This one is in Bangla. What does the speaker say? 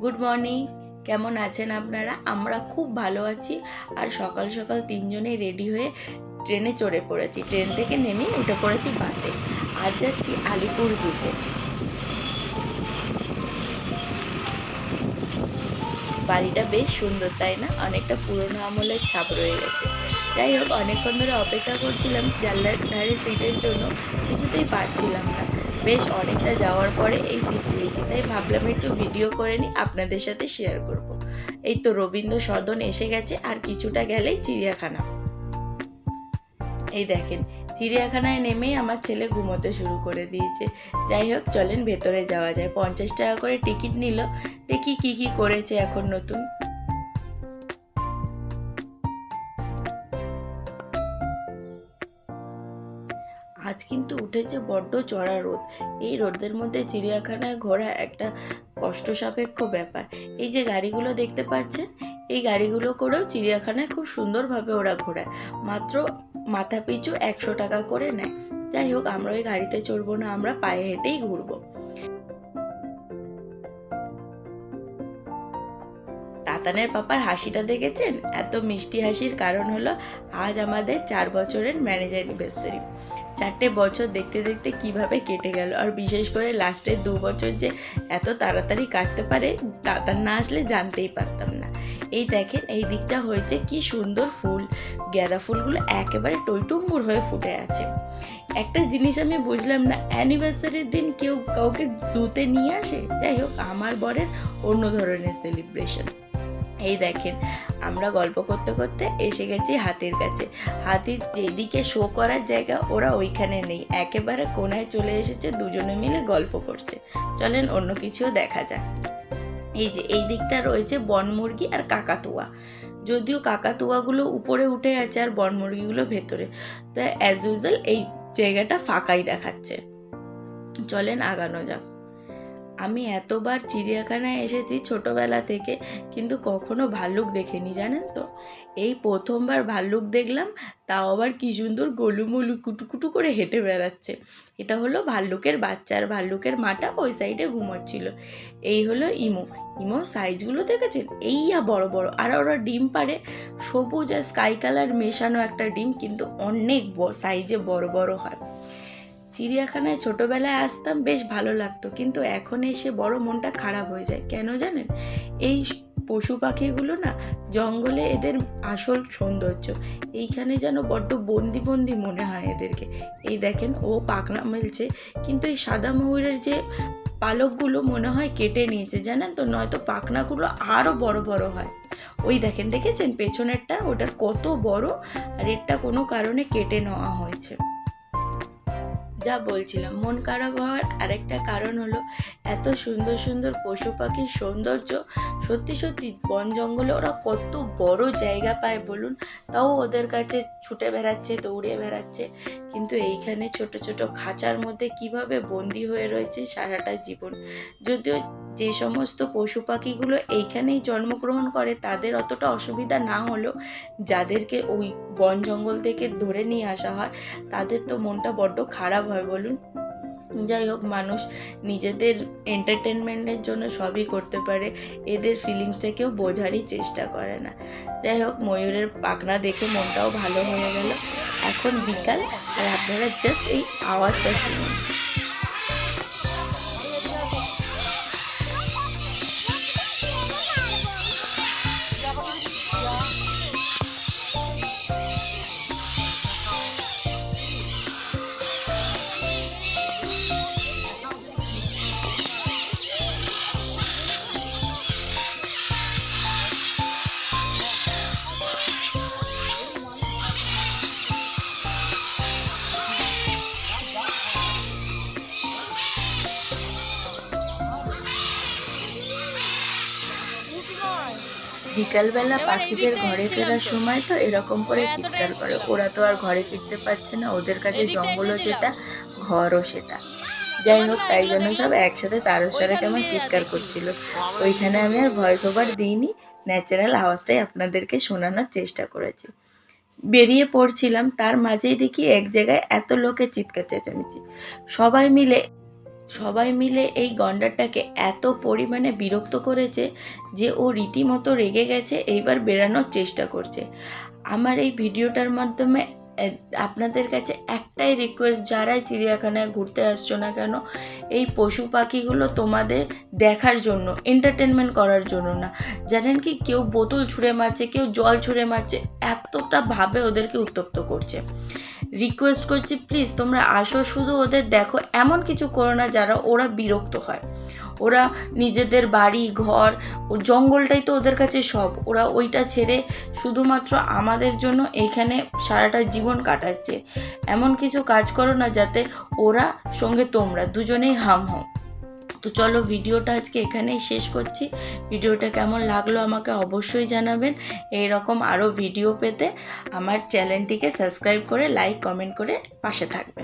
গুড মর্নিং কেমন আছেন আপনারা? আমরা খুব ভালো আছি। আর সকাল সকাল তিনজনে রেডি হয়ে ট্রেনে চড়ে পড়েছি। ট্রেন থেকে নেমে উঠে পড়েছি বাসে। আর যাচ্ছি আলিপুর জুতে। বাড়িটা বেশ সুন্দর, তাই না? অনেকটা পুরনো আমলের ছাপ রয়ে গেছে। যাই হোক, অনেকক্ষণ ধরে অপেক্ষা করছিলাম জানলার ধারে সিটের জন্য। কিছুতেই পারছিলাম না। বেশ অনেকটা যাওয়ার পরে এই সিট পেয়েছি তাই ভাবলাম একটু ভিডিও করে নিই, আপনাদের সাথে শেয়ার করব। এই তো রবীন্দ্র সদন এসে গেছে, আর কিছুটা গেলেই চিড়িয়াখানা। এই দেখেন, চিড়িয়াখানায় নেমেই আমার ছেলে ঘুমোতে শুরু করে দিয়েছে। যাই হোক, চলেন ভেতরে যাওয়া যায়। পঞ্চাশ টাকা করে টিকিট নিল। দেখি কি কি করেছে এখন নতুন। আজ কিন্তু উঠেছে বড্ড চড়া রোদ। এই রোদের মধ্যে চিড়িয়াখানায় ঘোরা একটা কষ্টসাপেক্ষ ব্যাপার। এই যে গাড়িগুলো দেখতে পাচ্ছেন, এই গাড়িগুলো করেও চিড়িয়াখানায় খুব সুন্দরভাবে ওরা ঘোরায়। মাত্র মাথা পিছু একশো টাকা করে নেয়। যাই হোক, আমরা ওই গাড়িতে চড়বো না, আমরা পায়ে হেঁটেই ঘুরবো। তাতানের পাপার হাসিটা দেখেছেন? এত মিষ্টি হাসির কারণ হলো আজ আমাদের চার বছরের ম্যারেজ অ্যানিভার্সারি। চারটে বছর দেখতে দেখতে কীভাবে কেটে গেল আর বিশেষ করে লাস্টের দু বছর যে এত তাড়াতাড়ি কাটতে পারে তাতার না আসলে জানতেই পারতাম না। এই দেখেন, এই দিকটা হয়েছে কি সুন্দর ফুল। গাঁদা ফুলগুলো একেবারে টইটুম্বুর হয়ে ফুটে আছে। একটা জিনিস আমি বুঝলাম না, অ্যানিভার্সারির দিন কেউ কাউকে দুতে নিয়ে আসে? যাই হোক, আমার বরের অন্য ধরনের সেলিব্রেশন। এই দেখেন, আমরা গল্প করতে করতে এসে গেছি হাতির কাছে। হাতির যেদিকে শো করার জায়গা, ওরা ওইখানে নেই। একেবারে কোনায় চলে এসেছে, দুজনে মিলে গল্প করছে। চলেন অন্য কিছুও দেখা যাক। এই যে, এই দিকটা রয়েছে বনমুরগি আর কাকাতুয়া। যদিও কাকাতুয়াগুলো উপরে উঠে আছে আর বনমুরগিগুলো ভেতরে। তো অ্যাজ ইউজুয়াল এই জায়গাটা ফাঁকাই দেখাচ্ছে। চলেন আগানো যাক। আমি এতবার চিড়িয়াখানায় এসেছি ছোটবেলা থেকে, কিন্তু কখনো ভাল্লুক দেখিনি, জানেন তো? এই প্রথমবার ভাল্লুক দেখলাম, তাও আবার কি সুন্দর গোলুমলু কুটুকুটু করে হেঁটে বেড়াচ্ছে। এটা হলো ভাল্লুকের বাচ্চা আর ভাল্লুকের মাটা ওই সাইডে ঘুমাচ্ছিল। এই হলো ইমো। ইমো সাইজগুলো দেখেছেন? এইয়া বড় বড়। আর ওরা ডিম পারে সবুজ আর স্কাই কালার মেশানো একটা ডিম, কিন্তু অনেক সাইজে বড় বড় হয়। চিড়িয়াখানায় ছোটবেলায় আসতাম, বেশ ভালো লাগতো। কিন্তু এখন এসে বড় মনটা খারাপ হয়ে যায়। কেন জানেন? এই পশু পাখিগুলো না, জঙ্গলে এদের আসল সৌন্দর্য। এইখানে যেন বড্ড বন্দি বন্দি মনে হয় এদেরকে। এই দেখেন, ও পাকনা মেলছে। কিন্তু এই সাদা ময়ূরের যে পালকগুলো মনে হয় কেটে নিয়েছে, জানেন তো? নয়তো পাখনাগুলো আরও বড় বড় হয়। ওই দেখেন, দেখেছেন? পেছনেরটা, ওটার কত বড়, আর এরটা কোনো কারণে কেটে নেওয়া হয়েছে। যা বলছিলাম। মন খারাপ হওয়ার আরেকটা কারণ হলো, এত সুন্দর সুন্দর পশু পাখির সৌন্দর্য, সত্যি সত্যি বন জঙ্গলে ওরা কত বড় জায়গা পায় বলুন, তাও ওদের কাছে ছুটে বেড়াচ্ছে, দৌড়ে বেড়াচ্ছে। কিন্তু এইখানে ছোট ছোট খাঁচার মধ্যে কীভাবে বন্দি হয়ে রয়েছে সারাটা জীবন? যদিও যে সমস্ত পশু পাখিগুলো এইখানেই জন্মগ্রহণ করে, তাদের অতটা অসুবিধা না হলেও যাদেরকে ওই বন জঙ্গল থেকে ধরে নিয়ে আসা হয়, তাদের তো মনটা বড্ড খারাপ হয় বলুন। যাই হোক, মানুষ নিজেদের এন্টারটেনমেন্টের জন্য সবই করতে পারে, এদের ফিলিংসটা কেউ বোঝারই চেষ্টা করে না। যাই হোক, ময়ূরের পাখনা দেখে মনটাও ভালো হয়ে গেল। এখন বিকাল, আর আপনারা জাস্ট এই আওয়াজটা শুনুন। বিকালবেলা পাখিদের ঘরে ফেরার সময় তো এরকম করে চিৎকার করে। ওরা তো আর ঘরে ফিরতে পারছে না ওদের কাছে জঙ্গলও যেটা ঘরও সেটা। যাই হোক তাই জন্য সব একসাথে তারও সাথে কেমন চিৎকার করছিল। ওইখানে আমি আর ভয়েস ওভার দিইনি ন্যাচারাল আওয়াজটাই আপনাদেরকে শোনানোর চেষ্টা করেছি। বেরিয়ে পড়ছিলাম তার মাঝেই দেখি এক জায়গায় এত লোকের চিৎকার চেঁচামেচি। সবাই মিলে সবাই মিলে এই গন্ডারটাকে এত পরিমাণে বিরক্ত করেছে যে ও রীতিমতো রেগে গেছে, এইবার বেরানোর চেষ্টা করছে। আমার এই ভিডিওটার মাধ্যমে আপনাদের কাছে একটাই রিকোয়েস্ট যারাই চিড়িয়াখানায় ঘুরতে আসছো না কেন, এই পশু পাখিগুলো তোমাদের দেখার জন্য এন্টারটেনমেন্ট করার জন্য না। জানেন কি, কেউ বোতল ছুঁড়ে মারছে, কেউ জল ছুঁড়ে মারছে, এতটা ভাবে ওদেরকে উত্তপ্ত করছে। রিকোয়েস্ট করছি প্লিজ তোমরা আসো, শুধু ওদের দেখো, এমন কিছু করো না যারা ওরা বিরক্ত হয়। ওরা নিজেদের বাড়ি, ঘর, ও জঙ্গলটাই তো ওদের কাছে সব। ওরা ওইটা ছেড়ে শুধুমাত্র আমাদের জন্য এখানে সারাটা জীবন কাটাচ্ছে। এমন কিছু কাজ করো না যাতে ওরা সঙ্গে তোমরা দুজনেই হাম হও। তো চলো ভিডিওটা আজকে এখানেই শেষ করছি। ভিডিওটা কেমন লাগল আমাকে অবশ্যই জানাবেন। এই রকম আরও ভিডিও পেতে আমার চ্যানেলটিকে সাবস্ক্রাইব করে, লাইক, কমেন্ট করে পাশে থাকবেন।